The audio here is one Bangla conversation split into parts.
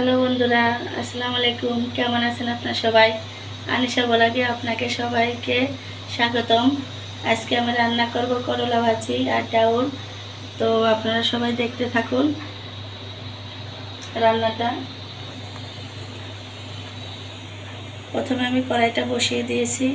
হ্যালো বন্ধুরা, আসসালামু আলাইকুম। কেমন আছেন আপনারা সবাই? আনিশা বলাকে আপনাকে সবাইকে স্বাগতম। আজকে আমি রান্না করব করলা ভাজি আর ডাউল। তো আপনারা সবাই দেখতে থাকুন রান্নাটা। প্রথমে আমি কড়াইটা বসিয়ে দিয়েছি।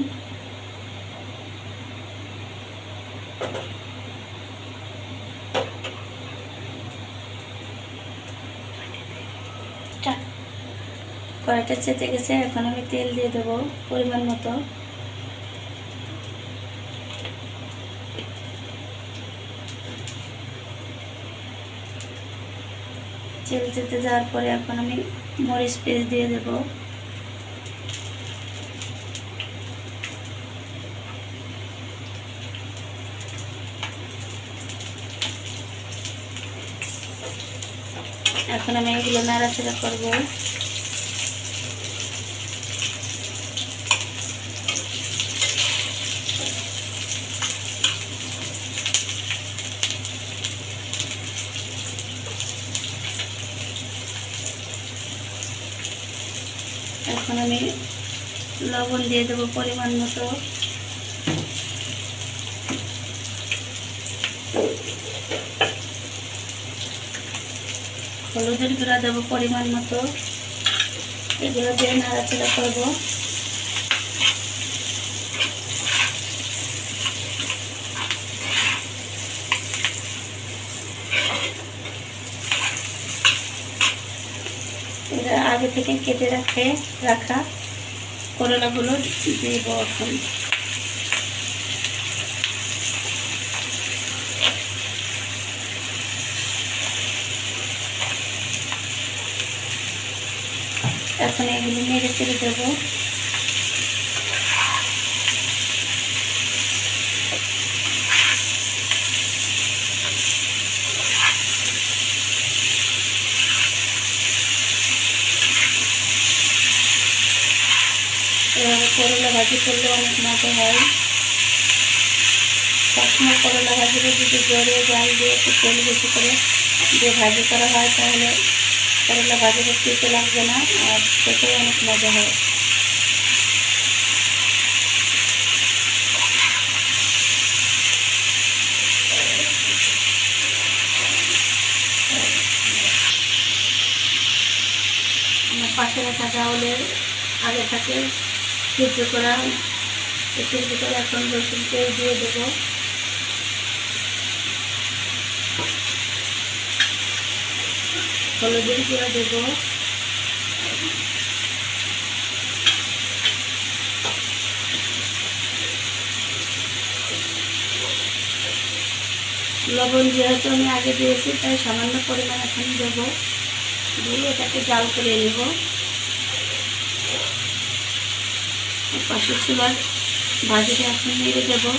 কড়াইটা চেতে গেছে, এখন আমি তেল দিয়ে দেবো পরিমাণ মতো। তেল চেতে যাওয়ার পরে এখন আমি মরিচ পেস্ট দিয়ে দেবো। এখন আমি এগুলো নাড়াচাড়া করব। এখন আমি লবণ দিয়ে দেবো পরিমাণ মতো। হলুদের গুঁড়া দেবো পরিমাণ মতো। এগুলো দিয়ে নাড়াচাড়া করব। আগে থেকে কেটে রাখে রাখা। করলাগুলো দেব এখন। এখন এগুলো মেরে চেড়ে দেবো। এভাবে করলা ভাজি করলে অনেক মজা হয়। সবসময় করলা ভাজিতে যদি জোরে জাল দিয়ে একটু তেল বেশি করে দিয়ে ভাজি করা হয়, তাহলে করলা ভাজিটা খেতে লাগবে না, আর খেতেও অনেক মজা হয়। পাশে রাখা চাউলের আগে থাকে সিদ্ধ করা সিদ্ধ করে এখন রসুন তেল দিয়ে দেবো। হলুদের লবণ যেহেতু আমি আগে দিয়েছি, তাই সামান্য পরিমাণ এখন দেবো। দিয়ে এটাকে জাল করে নেব। পাশের চুলার ভাজিটা এখন নেড়ে দেবো।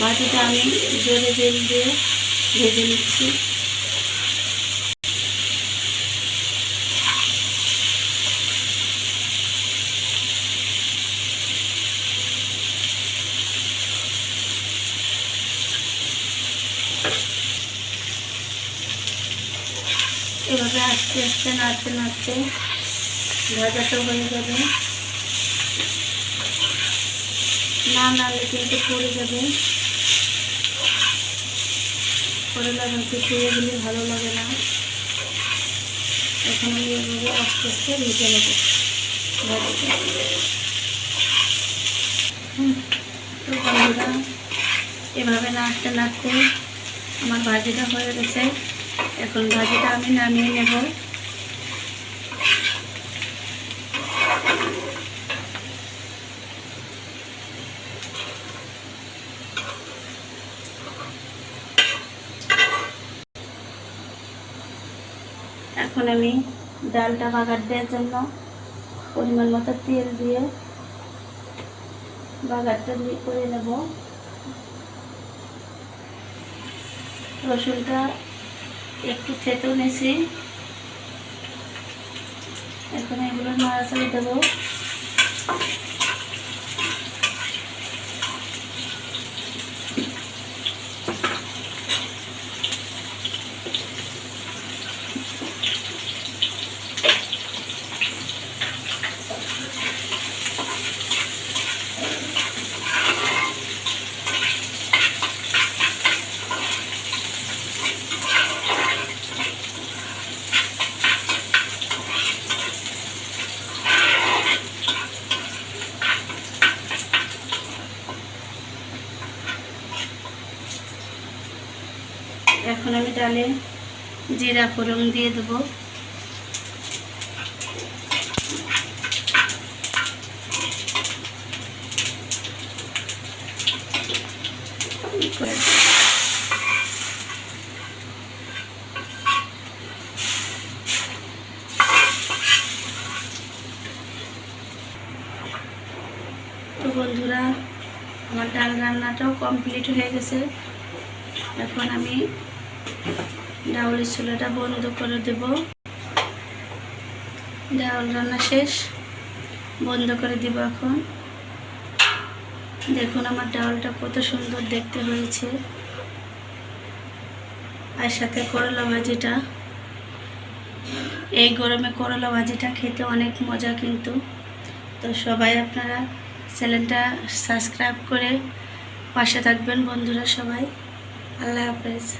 ভাজিটা আমি জোরে জেল দিয়ে ভেজে নিচ্ছি। এভাবে আস্তে আস্তে নাড়তে নাড়তে ভাজাটা হয়ে যাবে। না নাড়লে কিন্তু পড়ে যাবে। করলা ভাজি পুড়ে গেলে ভালো লাগে না। এখন আমি এভাবে আস্তে আস্তে ভেজে নেব ভাজিটা। তো বন্ধুরা, এভাবে নাড়তে নাড়তে আমার ভাজিটা হয়ে গেছে। এখন ভাজিটা আমি নামিয়ে নেব। এখন আমি ডালটা বাগার দেওয়ার জন্য পরিমাণ মতো তেল দিয়ে বাগারটা করে নেব। রসুনটা একটু থেতো নিছি। এখন এগুলো নাড়াচাড়ি দেবো। এখন আমি ডালে জিরা ফোড়ন দিয়ে দেবো। তো বন্ধুরা, আমার ডাল রান্নাটাও কমপ্লিট হয়ে গেছে। এখন আমি ডাউলের চুলাটা বন্ধ করে দেব। ডাউল রান্না শেষ। বন্ধ করে দিব এখন। দেখুন আমার ডাউলটা কত সুন্দর দেখতে হয়েছে। আর সাথে করলা ভাজিটা। এই গরমে করলা ভাজিটা খেতে অনেক মজা কিন্তু। তো সবাই আপনারা চ্যানেলটা সাবস্ক্রাইব করে পাশে থাকবেন বন্ধুরা সবাই। আল্লাহ হাফেজ।